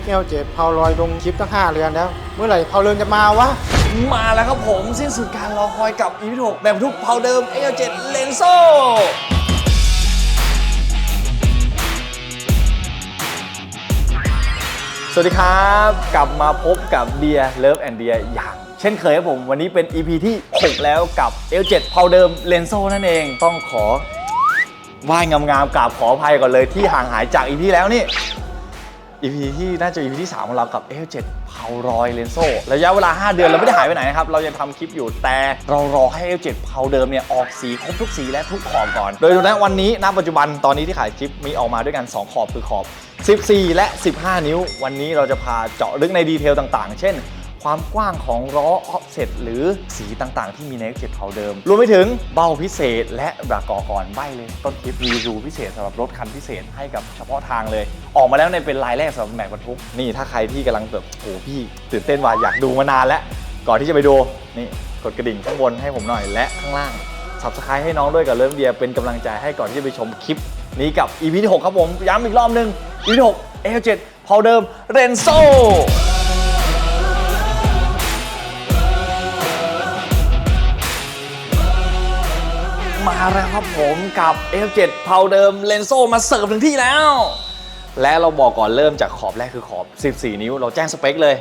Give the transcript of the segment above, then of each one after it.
XL7 เผาลอยลงคลิปตั้ง 5 เรือนแล้ว เมื่อไหร่เผาเรือนจะมาวะ มาแล้วครับผมสิ้นสุดการรอคอยกับ EP 6 แบบทุกเผาเดิม L7 l e n s o สวัสดีครับ กลับมาพบกับเดียเลิฟแอนเดียอย่างเช่นเคยครับผม วันนี้เป็น EP ที่ 6 แล้วกับ L7 เผาเดิม l e n s o นั่นเองต้องขอไหว้งามๆกราบขออภัยก่อนเลยที่ห่างหายจาก EP แล้วนี่ EP ที่น่าจะ EP ที่3ของเรากับ F7 เผารอยเลนโซระยะเวลา 5 เดือนเราไม่ได้หายไปไหนนะครับ เรายังทำคลิปอยู่แต่เรารอให้ F7 เผาเดิมเนี่ยออกสีครบทุกสีและทุกขอบก่อน โดยณวันนี้ณปัจจุบันตอนนี้ที่ขายคลิปมีออกมาด้วยกัน 2 ขอบคือขอบ 14 และ 15 นิ้ว วันนี้เราจะพาเจาะลึกในดีเทลต่างๆ เช่น ความกว้างของล้อออฟเซตหรือสีต่างๆ ที่มีใน X7 เผาเดิม รวมไปถึงเบาพิเศษ และบรากอก่อนใบเลย ต้นคลิปรีวิวพิเศษสำหรับรถคันพิเศษให้กับเฉพาะทางเลย ออกมาแล้วในเป็นลายแรกสำหรับแม็กบรรทุกนี่ถ้าใครที่กำลังแบบโอ้พี่ตื่นเต้นว่าอยากดูมานานแล้ว ก่อนที่จะไปดูนี่กดกระดิ่งข้างบนให้ผมหน่อยและข้างล่าง subscribe ให้น้องด้วยกับเริ่มเดียเป็นกำลังใจให้ก่อนที่จะไปชมคลิปนี้กับ EP ที่ 6 ครับผม ย้ำอีกรอบหนึง EP ที่6 L7 เผาเดิมเรนโซ แล้วครับผมกับ F7 เผาเดิมเลนโซมาเสิร์ฟถึงที่แล้ว และเราบอกก่อนเริ่มจากขอบแรกคือขอบ 14 นิ้ว เราแจ้งสเปคเลย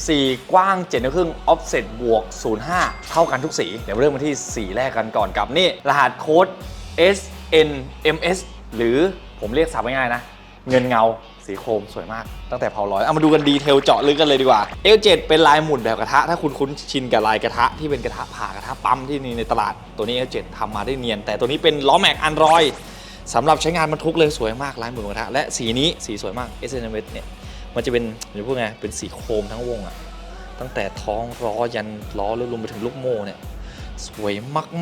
14 กว้าง 7นิ้วครึ่ง offset บวก 05 เท่ากันทุกสี เดี๋ยวเริ่มมาที่สีแรกกันก่อนกับนี่ รหัสโค้ด SNMS หรือผมเรียกสับง่ายๆนะ เงินเงา สีโครมสวยมากตั้งแต่เผาร้อยเอามาดูกันดีเทลเจาะลึกกันเลยดีกว่า L7 เป็นลายหมุนแบบกระทะ ถ้าคุณคุ้นชินกับลายกระทะที่เป็นกระทะผ่ากระทะปั๊มที่มีในตลาดตัวนี้ L7 ทำมาได้เนียน แต่ตัวนี้เป็นล้อแม็กอันรอยสำหรับใช้งานบรรทุกเลยสวยมากลายหมุนกระทะและสีนี้สีสวยมาก s n m s เนี่ยมันจะเป็นอย่าพูดไงเป็นสีโครมทั้งวงอะตั้งแต่ท้องล้อยันล้อแล้วรวมไปถึงลูกโม่เนี่ย สวย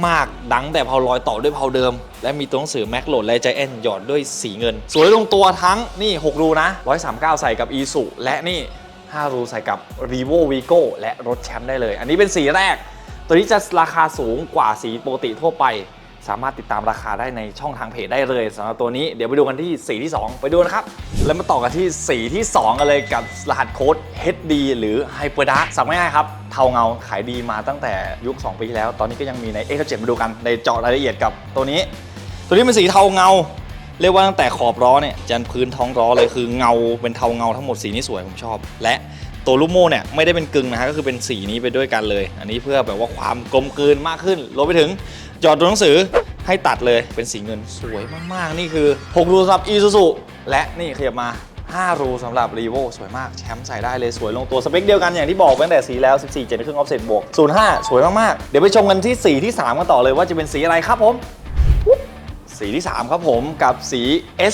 มาก ๆ ดังแต่เพาลอยต่อด้วยเพาเดิม และมีตัวหนังสือแม็กโหลดและใจแอนหยอดด้วยสีเงิน สวยลงตัวทั้งนี่6รูนะ 139 ใส่กับอีสุและนี่ 5 รูใส่กับ r e v o Vigo และรถแชมป์ได้เลย อันนี้เป็นสีแรก ตัวนี้จะราคาสูงกว่าสีปกติทั่วไป สามารถติดตามราคาได้ในช่องทางเพจได้เลยสำหรับตัวนี้เดี๋ยวไปดูกันที่สีที่ 2 ไปดูนะครับ แล้วมาต่อกันที่สีที่ 2 กันเลยกับรหัสโค้ด HD หรือ Hyper Dark สับง่ายครับ เทาเงาขายดีมาตั้งแต่ยุค 2 ปีที่แล้ว ตอนนี้ก็ยังมีใน X7 มาดูกันในเจาะรายละเอียดกับตัวนี้ ตัวนี้เป็นสีเทาเงา เรียกว่าตั้งแต่ขอบล้อเนี่ยยันพื้นท้องล้อเลยคือเงาเป็นเทาเงาทั้งหมดสีนี้สวยผมชอบ และตัวลูกโม่เนี่ยไม่ได้เป็นกึ่งนะฮะก็คือเป็นสีนี้ไปด้วยกันเลย อันนี้เพื่อแบบว่าความกลมกลืนมากขึ้นรวมไปถึง จอดตัวหนังสือให้ตัดเลยเป็นสีเงินสวยมาก ๆ นี่คือ 6 รูสำหรับ Isuzu และนี่ขยับมา 5 รูสำหรับ r e v o สวยมาก แชมป์ใส่ได้เลยสวยลงตัวสเปคเดียวกันอย่างที่บอกไปตั้งแต่สีแล้ว 14 7ครึ่ง offset บวก 05 สวยมาก ๆ เดี๋ยวไปชมกันที่สีที่ 3 กันต่อเลยว่าจะเป็นสีอะไรครับผม สีที่ 3 ครับผมกับสี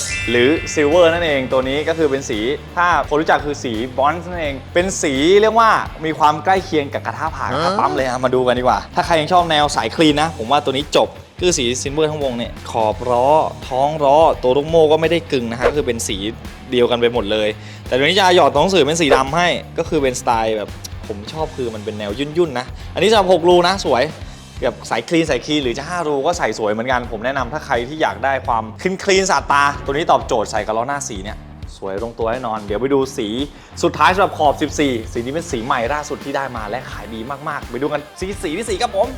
S หรือ Silver นั่นเอง ตัวนี้ก็คือเป็นสีถ้าคนรู้จักคือสีบอนซ์นั่นเอง เป็นสีเรียกว่ามีความใกล้เคียงกับกระทะผ่ากระทะปั๊มเลยอะมาดูกันดีกว่า ถ้าใครยังชอบแนวสายคลีนนะ ผมว่าตัวนี้จบคือสีซิลเวอร์ทั้งวงเนี่ยขอบล้อท้องล้อตัวลูกโม่ก็ไม่ได้กึ่งนะฮะก็คือเป็นสีเดียวกันไปหมดเลย แต่ตัวนี้จะหยอดตัวหนังสือเป็นสีดำให้ก็คือเป็นสไตล์แบบผมชอบคือมันเป็นแนวยุ่นๆนะ อันนี้จะ6รูนะสวย แบบสายคลีนสายคลีนหรือจะ5รูก็ใส่สวยเหมือนกันผมแนะนำถ้าใครที่อยากได้ความคลีนคลีนสะอาดตา ตัวนี้ตอบโจทย์ใส่กับล้อหน้าสีเนี่ยสวยลงตัวแน่นอน เดี๋ยวไปดูสีสุดท้ายสำหรับขอบ 14 สีนี้เป็นสีใหม่ล่าสุดที่ได้มาและขายดีมากๆ ไปดูกันสีสีที่สีครับผม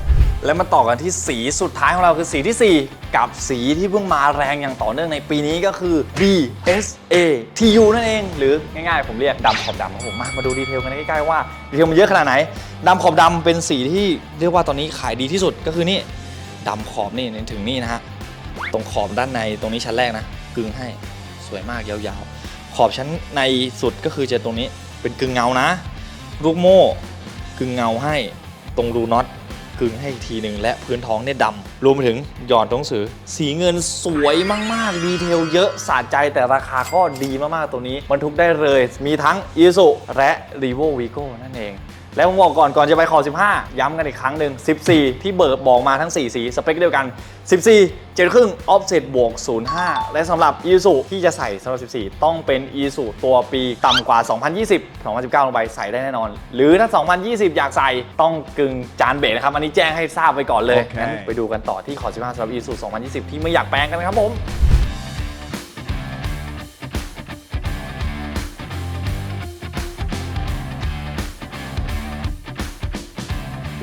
แล้วมาต่อกันที่สีสุดท้ายของเราคือสีทีสี่ 4 กับสีที่เพิ่งมาแรงอย่างต่อเนื่องในปีนี้ก็คือ B S A T U นั่นเอง หรือง่ายๆ ผมเรียกดำขอบดำครับผมมามาดูดีเทลกันใกล้ๆว่าดีเทลมันเยอะขนาดไหนดำขอบดำเป็นสีที่เรียกว่าตอนนี้ขายดีที่สุดก็คือนี่ดำขอบนี่ถึงนี่นะฮะตรงขอบด้านในตรงนี้ชั้นแรกนะกึ่งให้สวยมากยาวๆ ขอบชั้นในสุดก็คือจะตรงนี้เป็นกึ่งเงานะ ลูกโม่กึ่งเงาให้ตรงรูน็อต กึ่งให้อีกทีหนึ่งและพื้นท้องเนี่ยดำรวมไปถึงหยอดตัวหนังสือ สีเงินสวยมากๆดีเทลเยอะสะใจแต่ราคาก็ดีมากๆตัวนี้บรรทุกได้เลย มีทั้ง i s u และ r e v o Vigo นั่นเอง แล้วผมบอกก่อนก่อนจะไปขอ 15 ย้ำกันอีกครั้งหนึ่ง 14 ที่เบิร์บอกมาทั้ง 4 สี สเปคเดียวกัน 14 7ครึ่ง offset บวก 05 และสำหรับ i s u ที่จะใส่สำหรับ 14 ต้องเป็น i s u ตัวปีต่ำกว่า 2020 2019 ลงไปใส่ได้แน่นอน หรือถ้า 2020 อยากใส่ต้องกึ่งจานเบรกนะครับ อันนี้แจ้งให้ทราบไว้ก่อนเลยโอเคงั้นไปดูกันต่อที่ขอ 15สำหรับ i s u 2020 ที่ไม่อยากแปลงกันครับผม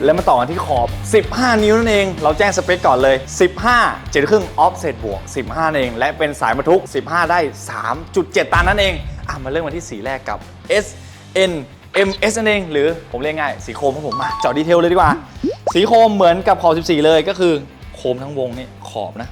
แล้วมาต่อกันที่ขอบ 15 นิ้วนั่นเอง เราแจ้งสเปคก่อนเลย 15 7ครึ่งออฟเซตบวก 15นั่นเอง และเป็นสายบรรทุก 15 ได้ 3.7 ตันนั่นเองอะมาเริ่มกันที่สีแรกกับ S N M S นั่นเองหรือผมเรียกง่าย สีโคมของผมมาเจาะดีเทลเลยดีกว่า สีโคมเหมือนกับขอบ 14 เลยก็คือโคมทั้งวงนี่ขอบนะ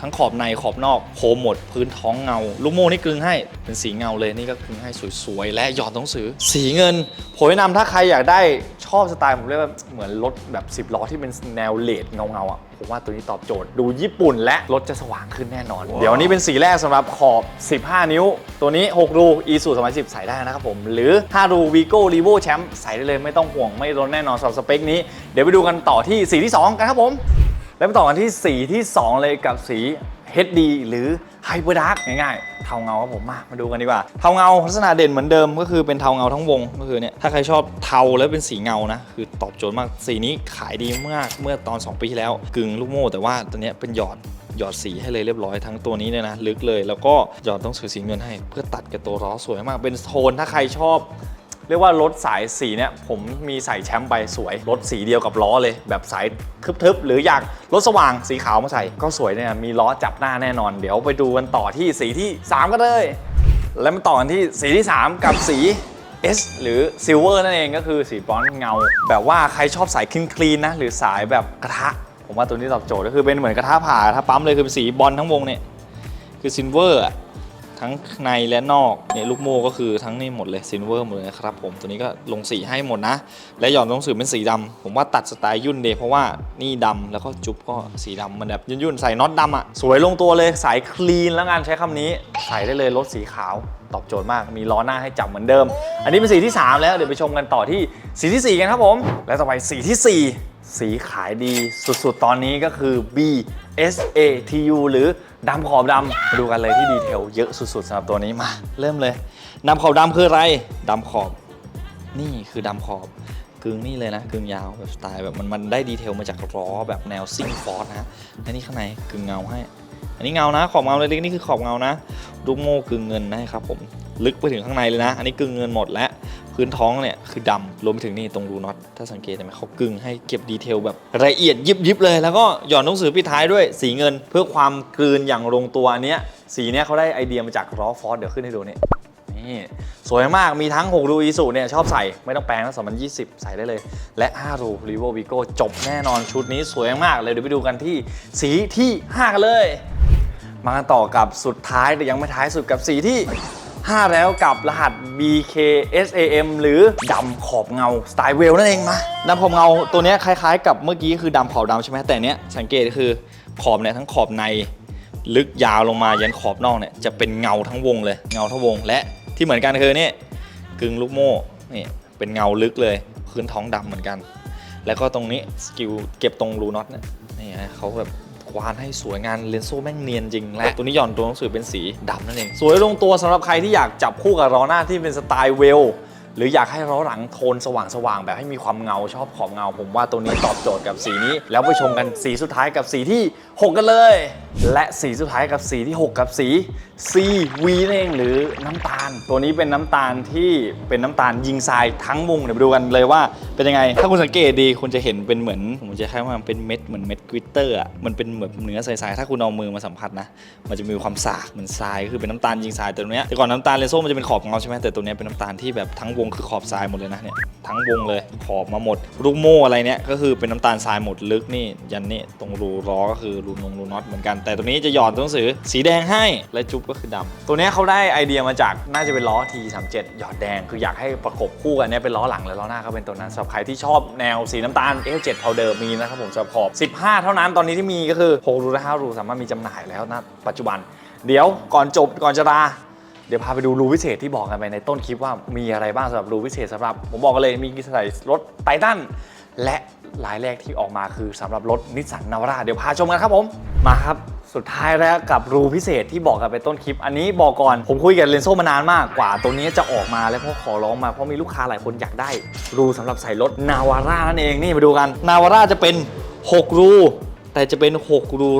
ทั้งขอบในขอบนอกโคมหมด พื้นท้องเงา ลูกโม่นี่กลึงให้เป็นสีเงาเลยนี่ก็กลึงให้สวยๆ และหยอดหนังสือ สีเงินผมแนะนำถ้าใครอยากได้ชอบสไตล์ผมเรียกว่าเหมือนรถแบบ 10 ล้อที่เป็นแนวเลดเงาๆอะผมว่าตัวนี้ตอบโจทย์ดูญี่ปุ่นและรถจะสว่างขึ้นแน่นอน เดี๋ยวนี้เป็นสีแรกสำหรับขอบ 15 นิ้ว ตัวนี้ 6 รู e สู2010 ใส่ได้นะครับผม หรือ 5 รู Vigo Revo Champ ใส่ได้เลยไม่ต้องห่วงไม่ร้นแน่นอนสำหรับสเปคนี้ เดี๋ยวไปดูกันต่อที่สีที่สองกันครับผม แล้วมาต่อกันที่สีที่ 2 เลยกับสี HD หรือ Hyper Dark ง่ายๆ เทาเงาครับผมมามาดูกันดีกว่า เทาเงาลักษณะเด่นเหมือนเดิมก็คือเป็นเทาเงาทั้งวงก็คือเนี่ยถ้าใครชอบเทาแล้วเป็นสีเงานะ คือตอบโจทย์มากสีนี้ขายดีมากเมื่อตอน 2 ปีที่แล้ว กึ่งลูกโม่แต่ว่าตัวเนี้ยเป็นหยอดหยอดสีให้เลยเรียบร้อยทั้งตัวนี้เนี่ยนะ ลึกเลยแล้วก็หยอดต้องสือสีเงินให้ เพื่อตัดกับตัวล้อสวยมากเป็นโทนถ้าใครชอบ เรียกว่ารถสายสีเนี่ยผมมีใส่แชมป์ไปสวย รถสีเดียวกับล้อเลย แบบสายทึบๆ หรืออยากรถสว่างสีขาวมาใส่ ก็สวยเนี่ยมีล้อจับหน้าแน่นอน เดี๋ยวไปดูกันต่อที่สีที่ 3 กันเลย แล้วมาต่อกันที่สีที่ 3 กับสี S หรือซิลเวอร์นั่นเองก็คือสีบรอนซ์เงา แบบว่าใครชอบสายคลีนๆนะหรือสายแบบกระทะ ผมว่าตัวนี้ตอบโจทย์ก็คือเป็นเหมือนกระทะผ่ากระทะปั๊มเลยคือเป็นสีบอลทั้งวงเนี่ยคือซิลเวอร์ ทั้งในและนอกเนี่ยลูกโม่ก็คือทั้งนี่หมดเลยซินเวอร์หมดเลยนะครับผมตัวนี้ก็ลงสีให้หมดนะ และหย่อนลงสีเป็นสีดำผมว่าตัดสไตล์ยุ่นเดยเพราะว่านี่ดำแล้วก็จุ๊บก็สีดำมันแบบยุ่นๆใส่น็อตดำอะสวยลงตัวเลยสายคลีนแล้วงานใช้คำนี้ใส่ได้เลยรถสีขาวตอบโจทย์มากมีล้อหน้าให้จับเหมือนเดิม อันนี้เป็นสีที่ 3 แล้วเดี๋ยวไปชมกันต่อที่สีที่ 4 กันครับผม และต่อไปสีที่ 4 สีขายดีสุดๆ ตอนนี้ก็คือ B S A T U หรือดำขอบดำมาดูกันเลยที่ดีเทลเยอะสุดๆสำหรับตัวนี้มา เริ่มเลยดำขอบดำคืออะไรดำขอบ นี่คือดำขอบกึ่งนี่เลยนะกึ่งยาวแบบสไตล์แบบมันมันได้ดีเทลมาจากล้อแบบแนวซิ่งฟอร์สนะและนี่ข้างในกึ่งเงาให้ อันนี้เงานะขอบเงาเล็กๆนี่คือขอบเงานะลูกโม่กึ่งเงินนะครับผม ลึกไปถึงข้างในเลยนะ อันนี้กึ่งเงินหมดและพื้นท้องเนี่ยคือดำรวมไปถึงนี่ตรงรูน็อตถ้าสังเกตเห็นไหมเขากึ่งให้เก็บดีเทลแบบละเอียดยิบยิบๆเลย แล้วก็หย่อนหนังสือปิดท้ายด้วยสีเงินเพื่อความกลืนอย่างลงตัวอันเนี้ยสีเนี้ยเขาได้ไอเดียมาจากล้อฟอร์สเดี๋ยวขึ้นให้ดูเนี่ยนี่สวยมากมีทั้ง6รูอีสุเนี่ยชอบใส่ไม่ต้องแปลงแล้ว2020 ใส่ได้เลย และ5รู r ี v o Vigo จบแน่นอนชุดนี้สวยมากเลยเดี๋ยวไปดูกันที่สีที่ 5 กันเลย มาต่อกับสุดท้ายแต่ยังไม่ท้ายสุดกับสีที่ 5 แล้วกับรหัส BKSAM หรือดำขอบเงาสไตล์เวลนั่นเองมาดำขอบเงาตัวนี้คล้ายๆ กับเมื่อกี้คือดำขอบดำใช่ไหมแต่เนี้ยสังเกตคือขอบเนี่ยทั้งขอบในลึกยาวลงมายันขอบนอกเนี่ยจะเป็นเงาทั้งวงเลยเงาทั้งวง และที่เหมือนกันคือนี่กึ่งลูกโม่นี่เป็นเงาลึกเลยพื้นท้องดำเหมือนกัน แล้วก็ตรงนี้สกิลเก็บตรงรูน็อตเนี่ยนี่เขาแบบ วานให้สวยงานเลนโซ่แม่งเนียนจริง และตัวนี้หย่อนตัวหนังสือเป็นสีดำนั่นเอง สวยลงตัวสำหรับใครที่อยากจับคู่กับล้อหน้าที่เป็นสไตล์เวล หรืออยากให้ล้อหลังโทนสว่างๆ แบบให้มีความเงาชอบขอบเงา ผมว่าตัวนี้ตอบโจทย์กับสีนี้ แล้วไปชมกันสีสุดท้ายกับสีที่ 6 กันเลย และสีสุดท้ายกับสีที่ 6 กับสี CV นั่นเองหรือน้ำตาล ตัวนี้เป็นน้ำตาลที่เป็นน้ำตาลยิงทรายทั้งวงเดี๋ยวไปดูกันเลยว่าเป็นยังไง ถ้าคุณสังเกตดีคุณจะเห็นเป็นเหมือนผมจะคล้ายว่ามันเป็นเม็ดเหมือนเม็ดกริตเตอร์อะมันเป็นเหมือนเนื้อทรายๆถ้าคุณเอามือมาสัมผัสนะมันจะมีความสากเหมือนทรายคือเป็นน้ำตาลยิงทรายแต่ตัวเนี้ยแต่ก่อนน้ำตาลเลโซ่มันจะเป็นขอบเงาใช่ไหมแต่ตัวเนี้ยเป็นน้ำตาลที่แบบทั้งวงคือขอบทรายหมดเลยนะเนี่ยทั้งวงเลยขอบมาหมด ลูกโม่อะไรเนี่ยก็คือเป็นน้ำตาลทรายหมดลึกนี่ยันนี่ตรงรูล้อก็คือรูนงรูน็อตเหมือนกัน แต่ตัวนี้จะหยอดตัวหนังสือสีแดงให้และจุ๊บก็คือดำตัวนี้เขาได้ไอเดียมาจากน่าจะเป็นล้อ T37 หยอดแดงคืออยากให้ประกบคู่กันเนี่ยเป็นล้อหลังและล้อหน้าก็เป็นตัวนั้นสำหรับใครที่ชอบแนวสีน้ำตาล L7 เท่าเดิมมีนะครับผมสำหรับขอบ 15 เท่านั้นตอนนี้ที่มีก็คือ6รูและ5รูสามารถมีจำหน่ายแล้วนะปัจจุบันเดี๋ยวก่อนจบก่อนจะลา เดี๋ยวพาไปดูรูวิเศษที่บอกกันไปในต้นคลิปว่ามีอะไรบ้างสำหรับรูวิเศษสำหรับ ผมบอกกันเลยมีใส่รถไททันและรายแรกที่ออกมาคือสำหรับรถนิสสันนาวาร่าเดี๋ยวพาชมกันครับผมมาครับสุดท้ายแล้วกับรูพิเศษที่บอกกันไปต้นคลิป อันนี้บอกก่อนผมคุยกับเลนโซมานานมากกว่า ตัวนี้จะออกมาแล้วเพราะขอร้องมาเพราะมีลูกค้าหลายคนอยากได้ รูสำหรับใส่รถนาวาร่านั่นเองนี่มาดูกันนาวาร่าจะเป็น 6 รู แต่จะเป็น 6 รู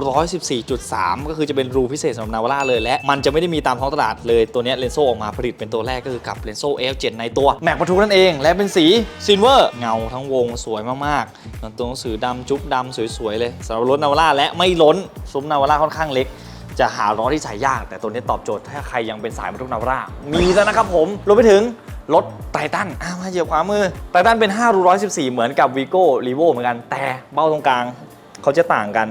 114.3 ก็คือจะเป็นรูพิเศษสำหรับนาวาร่าเลย และมันจะไม่ได้มีตามท้องตลาดเลยตัวนี้เลนโซออกมาผลิตเป็นตัวแรกก็คือกับเลนโซ F7 ในตัวแม็กประทุนั่นเอง และเป็นสีซิลเวอร์เงาทั้งวงสวยมากๆตัวหนังสือดำจุ๊บดำสวยๆเลยสำหรับรถนาวาร่าและไม่ล้นซุ้มนาวาร่าค่อนข้างเล็กจะหาล้อที่ใส่ยาก แต่ตัวนี้ตอบโจทย์ถ้าใครยังเป็นสายบรรทุกนาวาร่า มีแล้วนะครับผมรวมไปถึงรถไททันอ้ามาเหยียบขวามือไททันเป็น5รู114 เหมือนกับวีโก้รีโวเหมือนกัน แต่เบ้าตรงกลาง เขาจะต่างกัน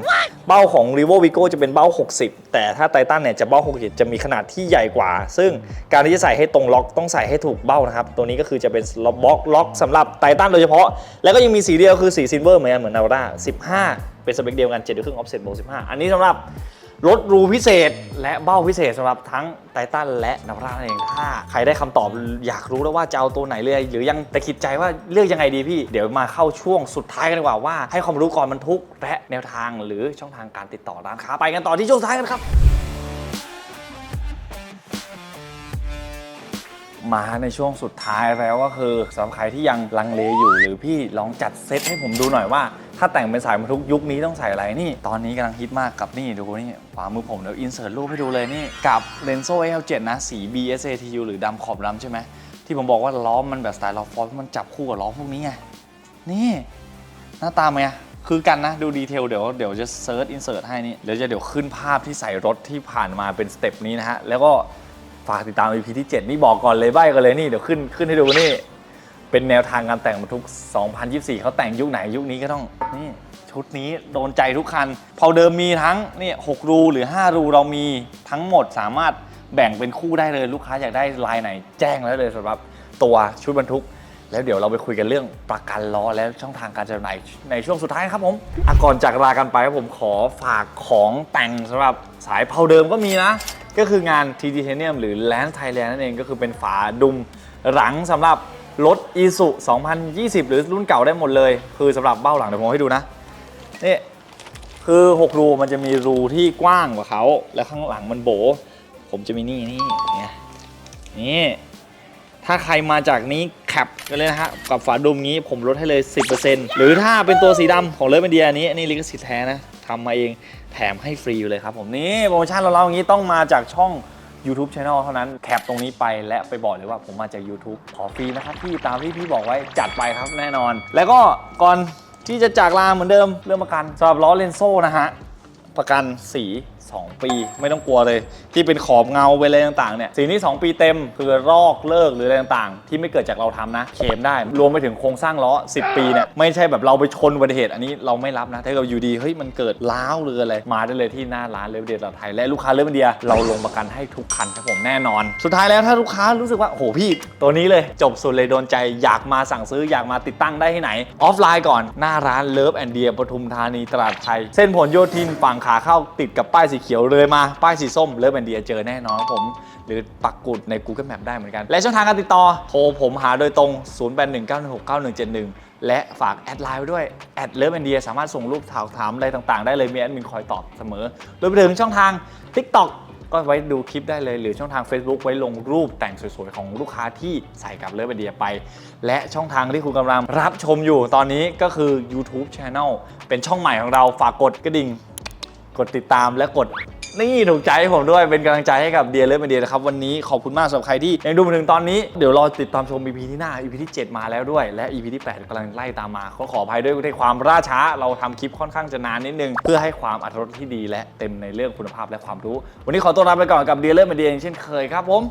เบ้าของ r ีโววีโก้จะเป็นเบ้า 60 แต่ถ้าไททันเนี่ยจะเบ้า 60 จะมีขนาดที่ใหญ่กว่า ซึ่งการที่จะใส่ให้ตรงล็อกต้องใส่ให้ถูกเบ้านะครับ ตัวนี้ก็คือจะเป็นล็อกบล็อกล็อกสำหรับไททันโดยเฉพาะ แล้วก็ยังมีสีเดียวคือสีซิลเวอร์เหมือนกันเหมือนนาวาร่า15 เป็นสเปคเดียวกัน7ครึ่งออฟเซ็ตโบ15 อันนี้สำหรับ รถรูพิเศษและเบ้าพิเศษสำหรับทั้งไททันและนาวรานั่นเองถ้าใครได้คำตอบอยากรู้แล้วว่าจะเอาตัวไหนเลยหรือยังแต่คิดใจว่าเลือกยังไงดีพี่ เดี๋ยวมาเข้าช่วงสุดท้ายกันดีกว่าว่าให้ความรู้ก่อนบรรทุกและแนวทางหรือช่องทางการติดต่อร้านค้าไปกันต่อที่ช่วงท้ายกันครับ มาในช่วงสุดท้ายแล้วก็คือสำหรับใครที่ยังลังเลอยู่ หรือพี่ลองจัดเซตให้ผมดูหน่อยว่า ถ้าแต่งเป็นสายบรรทุกยุคนี้ต้องใส่อะไรนี่ ตอนนี้กำลังฮิตมากกับนี่ดูนี่ขวามือผมเดี๋ยวอินเสิร์ตรูปให้ดูเลยนี่กับ r e n z o L7 นะสี BSATU หรือดำขอบดำใช่ไหมที่ผมบอกว่าล้อมันแบบสไตล์ล้อฟอร์มันจับคู่กับล้อพวกนี้ไงนี่หน้าตาไงคือกันนะ ดูดีเทลเดี๋ยวเดี๋ยวจะเซิร์ชอินเสิร์ตให้นี่เดี๋ยวจะเดี๋ยวขึ้นภาพที่ใส่รถที่ผ่านมาเป็นสเต็ปนี้นะฮะ แล้วก็ ฝากติดตาม EP ที่ 7 นี่บอกก่อนเลยใบกันเลยนี่เดี๋ยวขึ้นขึ้นให้ดูนี่ เป็นแนวทางการแต่งบรรทุก 2024 เขาแต่งยุคไหนยุคนี้ก็ต้องนี่ชุดนี้โดนใจทุกคันพาเดิมมีทั้งนี่6รูหรือ 5 รูเรามีทั้งหมดสามารถแบ่งเป็นคู่ได้เลยลูกค้าอยากได้ลายไหนแจ้งแล้วเลยสำหรับตัวชุดบรรทุก แล้วเดี๋ยวเราไปคุยกันเรื่องประกันล้อและช่องทางการจำหน่ายในช่วงสุดท้ายครับผมอะก่อนจากลากันไปผมขอฝากของแต่งสำหรับ สายเพาเดิมก็มีนะ ก็คืองาน t t t a n i u m หรือ Land Thailand นั่นเองก็คือเป็นฝาดุมหลังสำหรับรถ i s u 2020 หรือรุ่นเก่าได้หมดเลย คือสำหรับเบ้าหลังเดี๋ยวผมให้ดูนะนี่คือ 6 รูมันจะมีรูที่กว้างกว่าเขา และข้างหลังมันโบ ผมจะมีนี่นี่ไงนี่ ถ้าใครมาจากนี้แคปกันเลยนะฮะ กับฝาดุมนี้ผมลดให้เลย 10%หรือถ้าเป็นตัวสีดำของเลเวนเดียอันนี้อันนี้ลิขสิทธิ์แท้นะ ทำมาเองแถมให้ฟรีอยู่เลยครับผมนี่โปรโมชั่นเราเล่าอย่างนี้ต้องมาจากช่อง YouTube Channel เท่านั้นแคปตรงนี้ไปและไปบอกเลยว่าผมมาจาก YouTube ขอฟรีนะครับพี่ตามที่พี่บอกไว้จัดไปครับแน่นอน แล้วก็ก่อนที่จะจากลาเหมือนเดิมเรื่องประกันสำหรับล้อเลนโซ่นะฮะประกันสี 2 ปีไม่ต้องกลัวเลย ที่เป็นขอบเงาไปเลยต่างๆเนี่ยสีนี้2ปีเต็มคือรอกเลิกหรืออะไรต่างๆ ที่ไม่เกิดจากเราทำนะ เคมได้ รวมไปถึงโครงสร้างล้อ 10 ปีเนี่ยไม่ใช่แบบเราไปชนอุบัติเหตุอันนี้เราไม่รับนะ ถ้าเกิดอยู่ดีเฮ้ยมันเกิดล้าวหรืออะไรมาได้เลยที่หน้าร้านเลเวเดียเราไทยและลูกค้าเลเวเดียเราลงประกันให้ทุกคันครับผมแน่นอน สุดท้ายแล้วถ้าลูกค้ารู้สึกว่าโอ้โหพี่ ตัวนี้เลยจบสุดเลยโดนใจอยากมาสั่งซื้ออยากมาติดตั้งได้ที่ไหน ออฟไลน์ก่อนหน้าร้านเลิฟแอนเดียปทุมธานีตลาดไทยเส้นผลโยธินฝั่งขาเข้าติดกับป้ายสีีเขียวเลยมา ป้ายสีส้มเลิฟแอนเดียเจอแน่นอนผม หรือปักกุดใน Google Map ได้เหมือนกัน และช่องทางการติดต่อ โทรผมหาโดยตรง 0819169171 และฝากแอดไลน์ไว้ด้วยแอดเลิฟแอนเดียสามารถส่งรูปถามถามอะไรต่างๆ ได้เลยมีแอดมินคอยตอบเสมอรวมไปถึงช่องทาง TikTok ก็ไว้ดูคลิปได้เลยหรือช่องทาง Facebook ไว้ลงรูปแต่งสวยๆ ของลูกค้าที่ใส่กับเลิฟแอนเดียไป และช่องทางที่คุณกำลังรับชมอยู่ตอนนี้ก็คือ YouTube Channel เป็นช่องใหม่ของเราฝากกดกระดิ่ง กดติดตามและกดนี่ถูกใจให้ผมด้วยเป็นกำลังใจให้กับเดียเลอร์เดียนะครับ วันนี้ขอบคุณมากสำหรับใครที่ยังดูมาถึงตอนนี้เดี๋ยวรอติดตามชม EP ที่หน้า EP ที่ 7 มาแล้วด้วย และ EP ที่ 8กำลังไล่ตามมาขอขออภัยด้วยในความล่าช้า เราทำคลิปค่อนข้างจะนานนิดนึง เพื่อให้ความอัตรสที่ดีและเต็มในเรื่องคุณภาพและความรู้ วันนี้ขอตัวลาไปก่อนกับเดียเลอร์เดียเช่นเคยครับผม